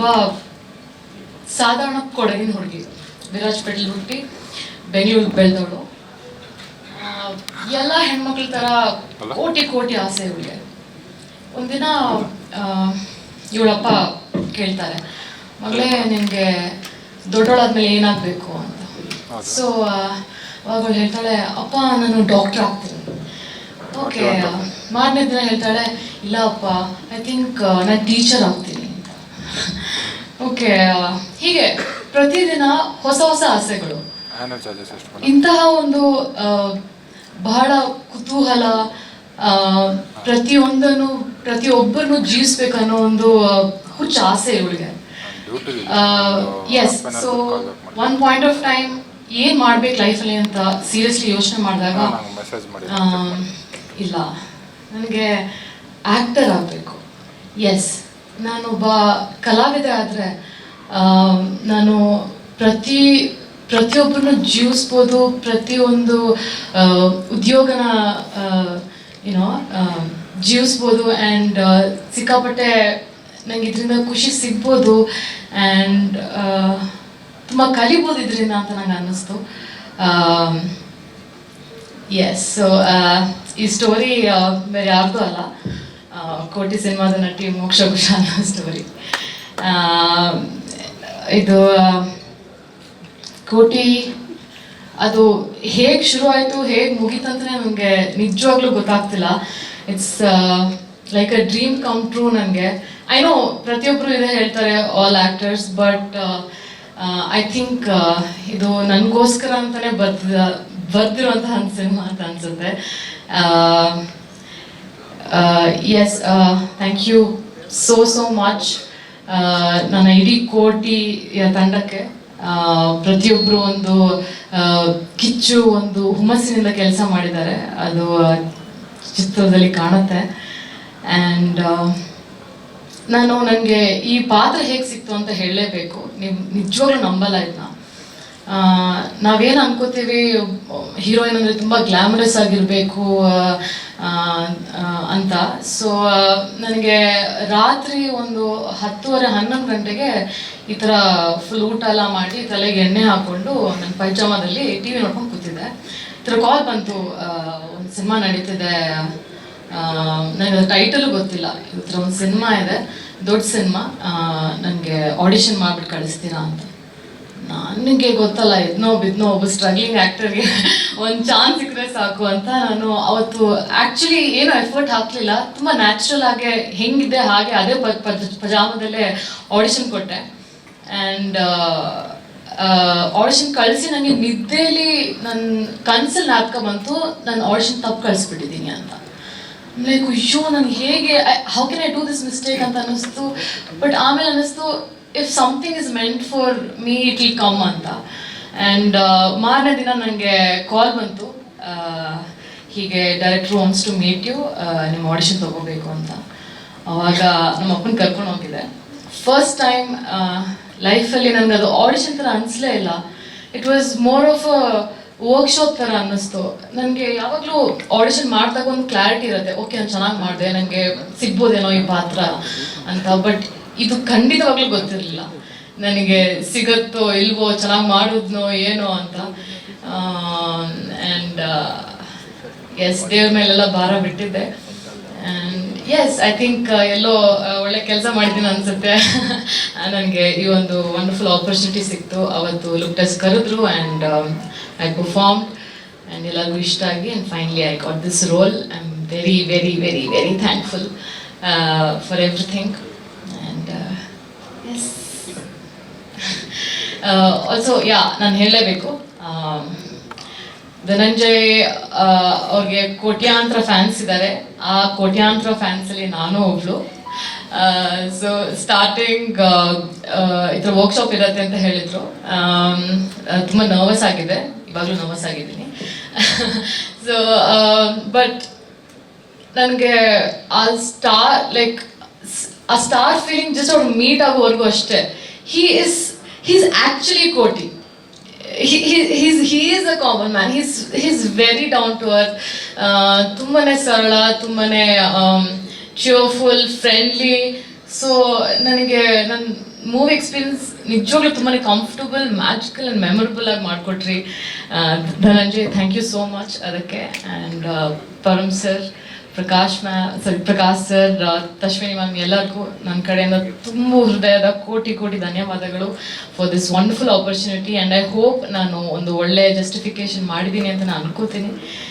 ಒಬ್ಬ ಸಾಧಾರಣ ಕೊಡಗಿನ ಹುಡುಗಿ. ವಿರಾಜಪೇಟೆಲಿ ಹುಟ್ಟಿ ಬೆಂಗಳೂರಿಗೆ ಬೆಳೆದವಳು. ಎಲ್ಲ ಹೆಣ್ಮಕ್ಳ ಥರ ಕೋಟಿ ಕೋಟಿ ಆಸೆ ಇವಳಿಗೆ ಒಂದಿನ ಇವಳಪ್ಪ ಕೇಳ್ತಾರೆ ಮಗಳೇ ನಿನಗೆ ದೊಡ್ಡವಳಾದ್ಮೇಲೆ ಏನಾಗ್ಬೇಕು ಅಂತ. ಸೊ ಅವಳು ಹೇಳ್ತಾಳೆ ಅಪ್ಪ ನಾನು ಡಾಕ್ಟರ್ ಆಗ್ತೀನಿ. ಓಕೆ ಮಾರನೇ ದಿನ ಹೇಳ್ತಾಳೆ ಇಲ್ಲ ಅಪ್ಪ ಐ ಥಿಂಕ್ ನಾನು ಟೀಚರ್ ಆಗ್ತೀನಿ. ಓಕೆ ಹೀಗೆ ಪ್ರತಿದಿನ ಹೊಸ ಹೊಸ ಆಸೆಗಳು. ಇಂತಹ ಒಂದು ಬಹಳ ಕುತೂಹಲ ಪ್ರತಿಯೊಂದನ್ನು ಪ್ರತಿಯೊಬ್ಬರನ್ನು ಜೀವಿಸ್ಬೇಕನ್ನೋ ಒಂದು ಹುಚ್ಚ ಆಸೆ ಇವಳಿಗೆ yes so one point of time ಏನ್ ಮಾಡ್ಬೇಕು ಲೈಫಲ್ಲಿ ಅಂತ ಸೀರಿಯಸ್ಲಿ ಯೋಚನೆ ಮಾಡಿದಾಗ ಇಲ್ಲ. ನನಗೆ ಆಕ್ಟರ್ ಆಗಬೇಕು. ಎಸ್ ನಾನೊಬ್ಬ ಕಲಾವಿದೆ ಆದರೆ ನಾನು ಪ್ರತಿ, ಪ್ರತಿಯೊಬ್ಬರನ್ನು ಜೀವಿಸ್ಬೋದು, ಪ್ರತಿಯೊಂದು ಉದ್ಯೋಗನ ಏನೋ ಜೀವಿಸ್ಬೋದು ಆ್ಯಂಡ್ ಸಿಕ್ಕಾಪಟ್ಟೆ ನಂಗೆ ಇದರಿಂದ ಖುಷಿ ಸಿಗ್ಬೋದು ಆ್ಯಂಡ್ ತುಂಬ ಕಲಿಬೋದು ಇದರಿಂದ ಅಂತ ನಂಗೆ ಅನ್ನಿಸ್ತು. ಎಸ್ ಸೊ ಈ ಸ್ಟೋರಿ ಬೇರೆ ಯಾರ್ದು ಅಲ್ಲ. ಕೋಟಿ ಸಿನಿಮಾದ ನಟಿ ಮೋಕ್ಷ ಕುಶಾಲ ಸ್ಟೋರಿ ಇದು ಕೋಟಿ, ಅದು ಹೇಗೆ ಶುರು ಆಯಿತು, ಹೇಗೆ ಮುಗೀತಂದ್ರೆ ನನಗೆ ನಿಜವಾಗ್ಲೂ ಗೊತ್ತಾಗ್ತಿಲ್ಲ. It's like a dream come true ನನಗೆ ಐ ನೋ ಪ್ರತಿಯೊಬ್ಬರು ಇದೇ ಹೇಳ್ತಾರೆ all actors but I think ಇದು ನನಗೋಸ್ಕರ ಅಂತಲೇ ಬರ್ದ, ಬರ್ದಿರುವಂತಹ ಸಿನಿಮಾ ಅಂತ ಅನ್ಸುತ್ತೆ. Yes thank you so so much ನನ್ನ ಇಡೀ ಕೋಟಿಯ ತಂಡಕ್ಕೆ ಪ್ರತಿಯೊಬ್ಬರು ಒಂದು ಕಿಚ್ಚು, ಒಂದು ಹುಮ್ಮಸ್ಸಿನಿಂದ ಕೆಲಸ ಮಾಡಿದ್ದಾರೆ. ಅದು ಚಿತ್ರದಲ್ಲಿ ಕಾಣುತ್ತೆ. ಆ್ಯಂಡ್ ನಾನು ನನಗೆ ಈ ಪಾತ್ರ ಹೇಗೆ ಸಿಕ್ತು ಅಂತ ಹೇಳಲೇಬೇಕು. ನೀವು ನಿಜವಾಗ್ಲೂ ನಂಬಲ್ಲ ಇದನ್ನ ನಾವೇನು ಅನ್ಕೋತೀವಿ, ಹೀರೋಯಿನ್ ಅಂದರೆ ತುಂಬ ಗ್ಲಾಮರಸ್ ಆಗಿರಬೇಕು ಅಂತ. ಸೊ ನನಗೆ ರಾತ್ರಿ ಒಂದು ಹತ್ತುವರೆ, ಹನ್ನೊಂದು ಗಂಟೆಗೆ ಈ ಥರ ಫುಲ್ ಊಟ ಎಲ್ಲ ಮಾಡಿ ತಲೆಗೆ ಎಣ್ಣೆ ಹಾಕ್ಕೊಂಡು ನನ್ನ ಪೈಜಾಮದಲ್ಲಿ ಟಿ ವಿ ನೋಡ್ಕೊಂಡು ಕೂತಿದ್ದೆ. ಈ ಥರ ಕಾಲ್ ಬಂತು ಒಂದು ಸಿನಿಮಾ ನಡೀತಿದೆ ನನಗೆ ಟೈಟಲ್ ಗೊತ್ತಿಲ್ಲ. ಈ ಥರ ಒಂದು ಸಿನಿಮಾ ಇದೆ, ದೊಡ್ಡ ಸಿನಿಮಾ ನನಗೆ ಆಡಿಷನ್ ಮಾಡಿಬಿಟ್ಟು ಕಳಿಸ್ತೀರಾ ಅಂತ. ನನಗೆ ಗೊತ್ತಲ್ಲ ಎದ್ನೋ ಬಿದ್ನೋ ಒಬ್ಬ ಸ್ಟ್ರಗ್ಲಿಂಗ್ ಆ್ಯಕ್ಟರ್ಗೆ ಒಂದು ಚಾನ್ಸ್ ಸಿಕ್ಕರೆ ಸಾಕು ಅಂತ ನಾನು ಅವತ್ತು ಆ್ಯಕ್ಚುಲಿ ಏನು ಎಫರ್ಟ್ ಹಾಕಲಿಲ್ಲ. ತುಂಬ ನ್ಯಾಚುರಲ್ ಆಗಿ ಹೆಂಗಿದೆ ಹಾಗೆ ಅದೇ ಪಜಾಮದಲ್ಲೇ ಆಡಿಷನ್ ಕೊಟ್ಟೆ. ಆ್ಯಂಡ್ ಆಡಿಷನ್ ಕಳಿಸಿ ನನಗೆ ನಿದ್ದೆಯಲ್ಲಿ ನನ್ನ ಕನ್ಸಲ್ಲಿ ನಾಟಕ ಬಂತು, ನಾನು ಆಡಿಷನ್ ತಪ್ಪು ಕಳಿಸ್ಬಿಟ್ಟಿದ್ದೀನಿ ಅಂತ. ಲೈಕ್ ಅಯ್ಯೋ ನನಗೆ ಹೇಗೆ how can I do this mistake ಅಂತ ಅನ್ನಿಸ್ತು. ಬಟ್ ಆಮೇಲೆ ಅನ್ನಿಸ್ತು if something is meant for me it will come ಅಂತ. ಆ್ಯಂಡ್ ಮಾರನೇ ದಿನ ನನಗೆ ಕಾಲ್ ಬಂತು. ಹೀಗೆ director wants to meet you ನಿಮ್ಮ ಆಡಿಷನ್ ತೊಗೋಬೇಕು ಅಂತ. ಅವಾಗ ನಮ್ಮ ಅಪ್ಪನ ಕರ್ಕೊಂಡು ಹೋಗಿದ್ದೆ. ಫಸ್ಟ್ ಟೈಮ್ ಲೈಫಲ್ಲಿ ನನಗೆ ಅದು ಆಡಿಷನ್ ಥರ ಅನಿಸ್ಲೇ ಇಲ್ಲ. It was more of a workshop ಥರ ಅನ್ನಿಸ್ತು. ನನಗೆ ಯಾವಾಗಲೂ ಆಡಿಷನ್ ಮಾಡಿದಾಗ ಒಂದು ಕ್ಲಾರಿಟಿ ಇರುತ್ತೆ. ಓಕೆ ನಾನು ಚೆನ್ನಾಗಿ ಮಾಡಿದೆ. ನನಗೆ ಸಿಗ್ಬೋದೇನೋ ಈ ಪಾತ್ರ ಅಂತ. ಬಟ್ ಇದು ಖಂಡಿತವಾಗ್ಲೂ ಗೊತ್ತಿರಲಿಲ್ಲ. ನನಗೆ ಸಿಗತ್ತೋ ಇಲ್ವೋ, ಚೆನ್ನಾಗಿ ಮಾಡಿದ್ನೋ, ಏನೋ ಅಂತ. ಆ್ಯಂಡ್ ಎಸ್ ದೇವ್ರ ಮೇಲೆಲ್ಲ ಭಾರ ಬಿಟ್ಟಿದ್ದೆ. ಆ್ಯಂಡ್ ಎಸ್ ಐ ಥಿಂಕ್ ಎಲ್ಲೋ ಒಳ್ಳೆ ಕೆಲಸ ಮಾಡಿದ್ದೀನಿ ಅನ್ಸುತ್ತೆ. ನನಗೆ ಈ ಒಂದು ವಂಡರ್ಫುಲ್ ಆಪರ್ಚುನಿಟಿ ಸಿಕ್ತು. ಅವತ್ತು ಲುಕ್ ಟೆಸ್ಟ್ ಕರೆದ್ರು ಆ್ಯಂಡ್ ಐ ಪರ್ಫಾರ್ಮ್ ಆ್ಯಂಡ್ ಎಲ್ಲರಿಗೂ ಇಷ್ಟ ಆಗಿ and finally I got this role I am very very very very thankful for everything and yes also yeah ನಾನು ಹೇಳಲೇಬೇಕು. ಧನಂಜಯ್ ಆ, ಅವ್ರಿಗೆ ಕೋಟ್ಯಾಂತರ ಫ್ಯಾನ್ಸ್ ಇದ್ದಾರೆ ಆ ಕೋಟ್ಯಾಂತರ ಫ್ಯಾನ್ಸಲ್ಲಿ ನಾನು ಒಬ್ಳು. ಸೊ ಸ್ಟಾರ್ಟಿಂಗ್ ಥರ ವರ್ಕ್ಶಾಪ್ ಇರುತ್ತೆ ಅಂತ ಹೇಳಿದರು. ಆಮ್, ತುಂಬ ನರ್ವಸ್ ಆಗಿದೆ. ಇವಾಗಲೂ ನರ್ವಸ್ ಆಗಿದ್ದೀನಿ. ಸೊ ಬಟ್ ನನಗೆ a star like a star feeling just ಅವ್ರು ಮೀಟ್ ಆಗೋವರೆಗೂ ಅಷ್ಟೇ. He is he's actually Koti he's he is a common man he's he's very down to earth ತುಂಬಾ ಸರಳ ತುಂಬಾ ಚಿಯರ್ಫುಲ್ ಫ್ರೆಂಡ್ಲಿ ಸೊ ನನಗೆ ನನ್ನ ಮೂವಿ ಎಕ್ಸ್ಪೀರಿಯನ್ಸ್ ನಿಜವಾಗ್ಲೂ ತುಂಬಾ ಕಂಫರ್ಟಬಲ್ ಮ್ಯಾಜಿಕಲ್ ಆ್ಯಂಡ್ ಮೆಮೊರಬಲ್ ಆಗಿ ಮಾಡಿಕೊಟ್ರಿ Dhananjay thank you so much ಅದಕ್ಕೆ and Param sir Prakash ಮ್ಯಾ sorry Prakash sir Tashwini ma'am ಎಲ್ಲರಿಗೂ ನನ್ನ ಕಡೆಯಿಂದ ತುಂಬ ಹೃದಯದ ಕೋಟಿ ಕೋಟಿ ಧನ್ಯವಾದಗಳು for this wonderful opportunity and I hope ನಾನು ಒಂದು ಒಳ್ಳೆಯ ಜಸ್ಟಿಫಿಕೇಶನ್ ಮಾಡಿದ್ದೀನಿ ಅಂತ ನಾನು ಅನ್ಕೋತೀನಿ.